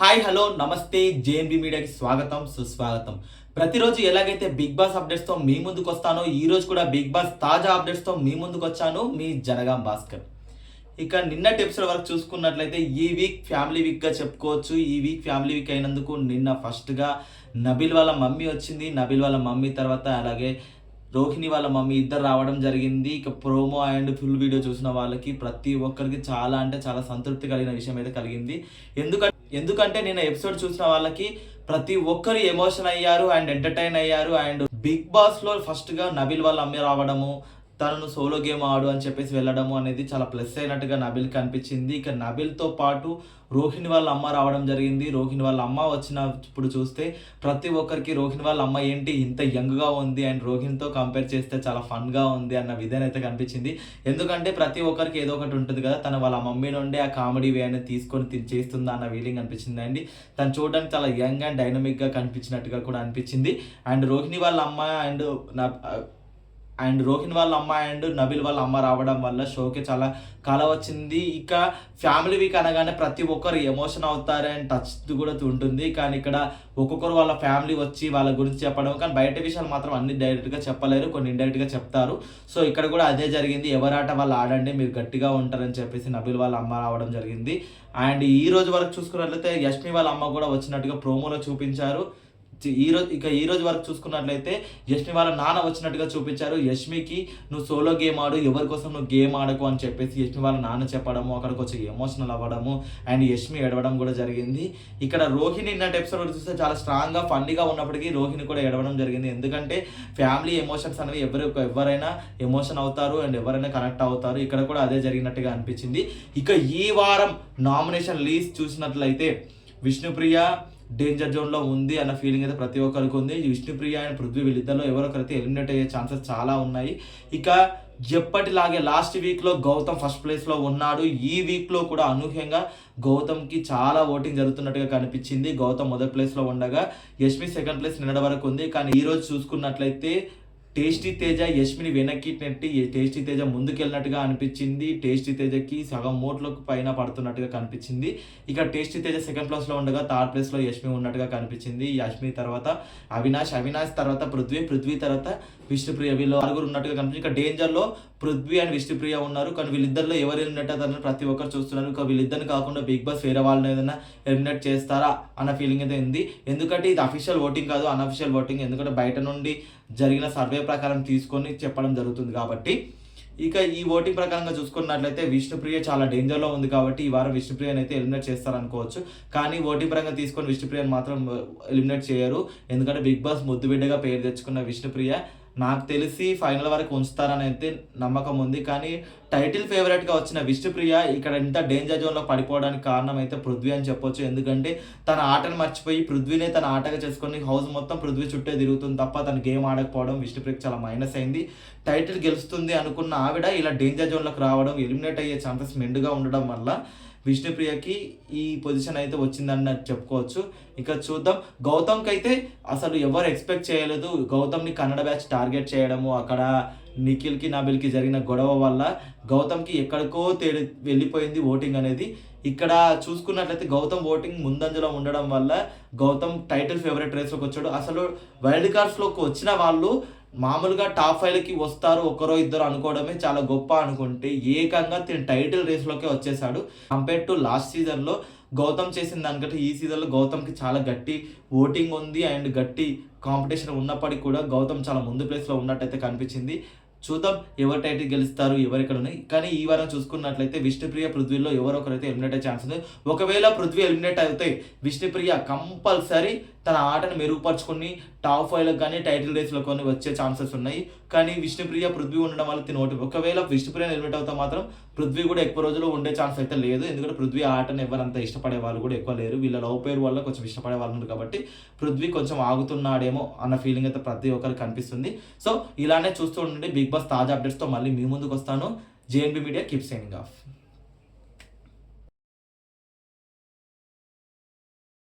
Hi hello నమస్తే JNB మీడియాకి స్వాగతం సుస్వాగతం. ప్రతిరోజు ఎలాగైతే బిగ్ బాస్ అప్డేట్స్తో మీ ముందుకు వస్తానో ఈరోజు కూడా బిగ్ బాస్ తాజా అప్డేట్స్తో మీ ముందుకు వచ్చాను మీ జనగాం భాస్కర్. ఇక నిన్నటి ఎపిసోడ్ వరకు చూసుకున్నట్లయితే ఈ వీక్ ఫ్యామిలీ వీక్గా చెప్పుకోవచ్చు. ఈ వీక్ ఫ్యామిలీ వీక్ అయినందుకు నిన్న ఫస్ట్గా నబిల్ వాళ్ళ మమ్మీ వచ్చింది. నబిల్ వాళ్ళ మమ్మీ తర్వాత అలాగే రోహిణి వాళ్ళ మమ్మీ ఇద్దరు రావడం జరిగింది. ఇక ప్రోమో అండ్ ఫుల్ వీడియో చూసిన వాళ్ళకి ప్రతి ఒక్కరికి చాలా అంటే చాలా సంతృప్తి కలిగిన విషయం అయితే కలిగింది. ఎందుకంటే ఎందుకంటే నేను ఎపిసోడ్ చూసిన వాళ్ళకి ప్రతి ఒక్కరు ఎమోషన్ అయ్యారు అండ్ ఎంటర్టైన్ అయ్యారు అండ్ బిగ్ బాస్లో ఫస్ట్గా నబిల్ వాళ్ళ అమ్మ రావడము తనను సోలో గేమ్ ఆడు అని చెప్పేసి వెళ్ళడము అనేది చాలా ప్లస్ అయినట్టుగా నబిల్కి అనిపించింది ఇక నబిల్తో పాటు రోహిణి వాళ్ళ అమ్మ రావడం జరిగింది. రోహిణి వాళ్ళ అమ్మ వచ్చినప్పుడు చూస్తే ప్రతి ఒక్కరికి రోహిణి వాళ్ళ అమ్మ ఏంటి? ఇంత యంగ్గా ఉంది అండ్ రోహిణితో కంపేర్ చేస్తే చాలా ఫన్గా ఉంది అన్న విధానం అయితే కనిపించింది. ఎందుకంటే ప్రతి ఒక్కరికి ఏదో ఒకటి ఉంటుంది కదా తన వాళ్ళ మమ్మీ నుండి ఆ కామెడీ వే అనేది తీసుకొని తి- చేస్తుందా అన్న ఫీలింగ్ అనిపించింది అండి. తను చూడడానికి చాలా యంగ్ అండ్ డైనమిక్గా కనిపించినట్టుగా కూడా అనిపించింది. అండ్ రోహిణి వాళ్ళ అమ్మ అండ్ నా అండ్ రోహిణ్ వాళ్ళ అమ్మ అండ్ నబిల్ వాళ్ళ అమ్మ రావడం వల్ల షోకి చాలా కళ వచ్చింది. ఇక ఫ్యామిలీ వీక్ అనగానే ప్రతి ఒక్కరు ఎమోషన్ అవుతారు అండ్ టచ్ కూడా ఉంటుంది. కానీ ఇక్కడ ఒక్కొక్కరు వాళ్ళ ఫ్యామిలీ వచ్చి వాళ్ళ గురించి చెప్పడం కానీ బయట విషయాలు మాత్రం అన్ని డైరెక్ట్గా చెప్పలేరు కొన్ని ఇండైరెక్ట్గా చెప్తారు. సో ఇక్కడ కూడా అదే జరిగింది. ఎవరాట వాళ్ళు ఆడండి మీరు గట్టిగా ఉంటారని చెప్పేసి నబిల్ వాళ్ళ అమ్మ రావడం జరిగింది. అండ్ ఈ రోజు వరకు చూసుకున్నట్లయితే యష్మి వాళ్ళ అమ్మ కూడా వచ్చినట్టుగా ప్రోమోలో చూపించారు. ఈ రోజు ఇక ఈరోజు వరకు చూసుకున్నట్లయితే యష్మి వాళ్ళ నాన్న వచ్చినట్టుగా చూపించారు. యష్మికి నువ్వు సోలో గేమ్ ఆడు ఎవరి కోసం నువ్వు గేమ్ ఆడకు అని చెప్పేసి యష్మి వాళ్ళ నాన్న చెప్పడము అక్కడికి వచ్చి ఎమోషనల్ అవ్వడము అండ్ యష్మి ఎడవడం కూడా జరిగింది. ఇక్కడ రోహిణి నిన్నటి ఎపిసోడ్ చూస్తే చాలా స్ట్రాంగ్గా ఫన్నీగా ఉన్నప్పటికీ రోహిణి కూడా ఎడవడం జరిగింది. ఎందుకంటే ఫ్యామిలీ ఎమోషన్స్ అనేవి ఎవరు ఎవరైనా ఎమోషన్ అవుతారు అండ్ ఎవరైనా కనెక్ట్ అవుతారు. ఇక్కడ కూడా అదే జరిగినట్టుగా అనిపించింది. ఇక ఈ వారం నామినేషన్ లీస్ట్ చూసినట్లయితే విష్ణుప్రియ డేంజర్ జోన్లో ఉంది అన్న ఫీలింగ్ అయితే ప్రతి ఒక్కరికి ఉంది. విష్ణుప్రియ అండ్ పృథ్వీ వీళ్ళిద్దరిలో ఎవరొకరైతే ఎలిమినేట్ అయ్యే ఛాన్సెస్ చాలా ఉన్నాయి. ఇక ఎప్పటిలాగే లాస్ట్ వీక్లో గౌతమ్ ఫస్ట్ ప్లేస్లో ఉన్నాడు. ఈ వీక్లో కూడా అనూహ్యంగా గౌతమ్కి చాలా ఓటింగ్ జరుగుతున్నట్టుగా కనిపించింది. గౌతమ్ మొదటి ప్లేస్లో ఉండగా యష్మి సెకండ్ ప్లేస్ నిన్నటి వరకు ఉంది. కానీ ఈరోజు చూసుకున్నట్లయితే టేస్టీ తేజ యష్మిని వెనక్కి నెట్టి టేస్టీ తేజ ముందుకెళ్ళినట్టుగా అనిపించింది. టేస్టీ తేజకి సగం మోట్లకు పైన పడుతున్నట్టుగా కనిపించింది. ఇక టేస్టీ తేజ సెకండ్ ప్లేస్లో ఉండగా థర్డ్ ప్లేస్లో యష్మి ఉన్నట్టుగా కనిపించింది. యష్మి తర్వాత అవినాష్ అవినాష్ తర్వాత పృథ్వీ పృథ్వీ తర్వాత విష్ణుప్రియ వీళ్ళు ఆరుగురు ఉన్నట్టుగా కనిపించింది. ఇక డేంజర్లో పృథ్వీ అండ్ విష్ణుప్రియ ఉన్నారు. కానీ వీళ్ళిద్దరిలో ఎవరు ఎలిమినేట్ అవుతారని ప్రతి ఒక్కరు చూస్తున్నారు. ఇక వీళ్ళిద్దరిని కాకుండా బిగ్ బాస్ వేరే వాళ్ళని ఏదైనా ఎలిమినేట్ చేస్తారా అన్న ఫీలింగ్ అయితే ఉంది. ఎందుకంటే ఇది అఫీషియల్ ఓటింగ్ కాదు అన్అఫీషియల్ ఓటింగ్. ఎందుకంటే బయట నుండి జరిగిన సర్వే ప్రకారం తీసుకొని చెప్పడం జరుగుతుంది కాబట్టి ఇక ఈ ఓటింగ్ ప్రకారంగా చూసుకున్నట్లయితే విష్ణుప్రియ చాలా డేంజర్లో ఉంది కాబట్టి ఈ వారం విష్ణుప్రియని అయితే ఎలిమినేట్ చేస్తారనుకోవచ్చు. కానీ ఓటింగ్ పరంగా తీసుకొని విష్ణుప్రియని మాత్రం uh, ఎలిమినేట్ చేయరు. ఎందుకంటే బిగ్ బాస్ ముద్దుబిడ్డగా పేరు తెచ్చుకున్న విష్ణుప్రియ నాకు తెలిసి ఫైనల్ వరకు ఉంచుతారని అయితే నమ్మకం ఉంది. కానీ టైటిల్ ఫేవరెట్గా వచ్చిన విష్ణుప్రియ ఇక్కడ ఇంత డేంజర్ జోన్లో పడిపోవడానికి కారణం అయితే పృథ్వీ అని చెప్పొచ్చు. ఎందుకంటే తన ఆటను మర్చిపోయి పృథ్వీనే తన ఆటగా చేసుకొని హౌస్ మొత్తం పృథ్వీ చుట్టే తిరుగుతుంది తప్ప తన గేమ్ ఆడకపోవడం విష్ణుప్రియకి చాలా మైనస్ అయింది. టైటిల్ గెలుస్తుంది అనుకున్న ఆవిడ ఇలా డేంజర్ జోన్లోకి రావడం ఎలిమినేట్ అయ్యే ఛాన్సెస్ మెండుగా ఉండడం వల్ల విష్ణుప్రియకి ఈ పొజిషన్ అయితే వచ్చిందని చెప్పుకోవచ్చు. ఇంకా చూద్దాం. గౌతమ్కి అయితే అసలు ఎవరు ఎక్స్పెక్ట్ చేయలేదు. గౌతమ్ని కన్నడ బ్యాచ్ టార్గెట్ చేయడము అక్కడ నిఖిల్కి నాబిల్కి జరిగిన గొడవ వల్ల గౌతమ్కి ఎక్కడికో తేడి వెళ్ళిపోయింది ఓటింగ్ అనేది. ఇక్కడ చూసుకున్నట్లయితే గౌతమ్ ఓటింగ్ ముందంజలో ఉండడం వల్ల గౌతమ్ టైటిల్ ఫేవరెట్ రేస్లోకి వచ్చాడు. అసలు వైల్డ్ కార్డ్స్లోకి వచ్చిన వాళ్ళు మామూలుగా టాప్ ఫైవ్లకి వస్తారు ఒకరో ఇద్దరు అనుకోవడమే చాలా గొప్ప అనుకుంటే ఏకంగా తిని టైటిల్ రేస్లోకే వచ్చేసాడు కంపేర్ టు లాస్ట్ సీజన్లో గౌతమ్ చేసిన దానికంటే ఈ సీజన్లో గౌతమ్కి చాలా గట్టి ఓటింగ్ ఉంది అండ్ గట్టి కాంపిటీషన్ ఉన్నప్పటికీ కూడా గౌతమ్ చాలా ముందు ప్లేస్లో ఉన్నట్టయితే కనిపించింది. చూద్దాం ఎవరు టైటిల్ గెలుస్తారు ఎవరెక్కడ ఉన్నాయి. కానీ ఈ వారం చూసుకున్నట్లయితే విష్ణుప్రియ పృథ్వీలో ఎవరో ఒకరైతే ఎలిమినేట్ అయ్యే ఛాన్స్ ఉంది. ఒకవేళ పృథ్వీ ఎలిమినేట్ అయితే విష్ణుప్రియ కంపల్సరీ తన ఆటను మెరుగుపరుచుకొని టాప్ ఫైవ్లకు కానీ టైటిల్ రేస్లకు కానీ వచ్చే ఛాన్సెస్ ఉన్నాయి. కానీ విష్ణుప్రియ పృథ్వీ ఉండడం వల్ల తినోటి ఒకవేళ విష్ణుప్రియ ఎలిమినేట్ అవుతా మాత్రం పృథ్వీ కూడా ఎక్కువ రోజులు ఉండే ఛాన్స్ అయితే లేదు. ఎందుకంటే పృథ్వీ ఆటను ఎవరంత ఇష్టపడే వాళ్ళు కూడా ఎక్కువ లేరు. వీళ్ళ లవ్ పేరు వల్ల కొంచెం ఇష్టపడే వాళ్ళు ఉన్నారు కాబట్టి పృథ్వీ కొంచెం ఆగుతున్నాడేమో అన్న ఫీలింగ్ అయితే ప్రతి ఒక్కరికి కనిపిస్తుంది. సో ఇలానే చూస్తూ ఉండండి. బిగ్ బాస్ తాజా అప్డేట్స్తో మళ్ళీ మీ ముందుకు వస్తాను. JNB media keep signing off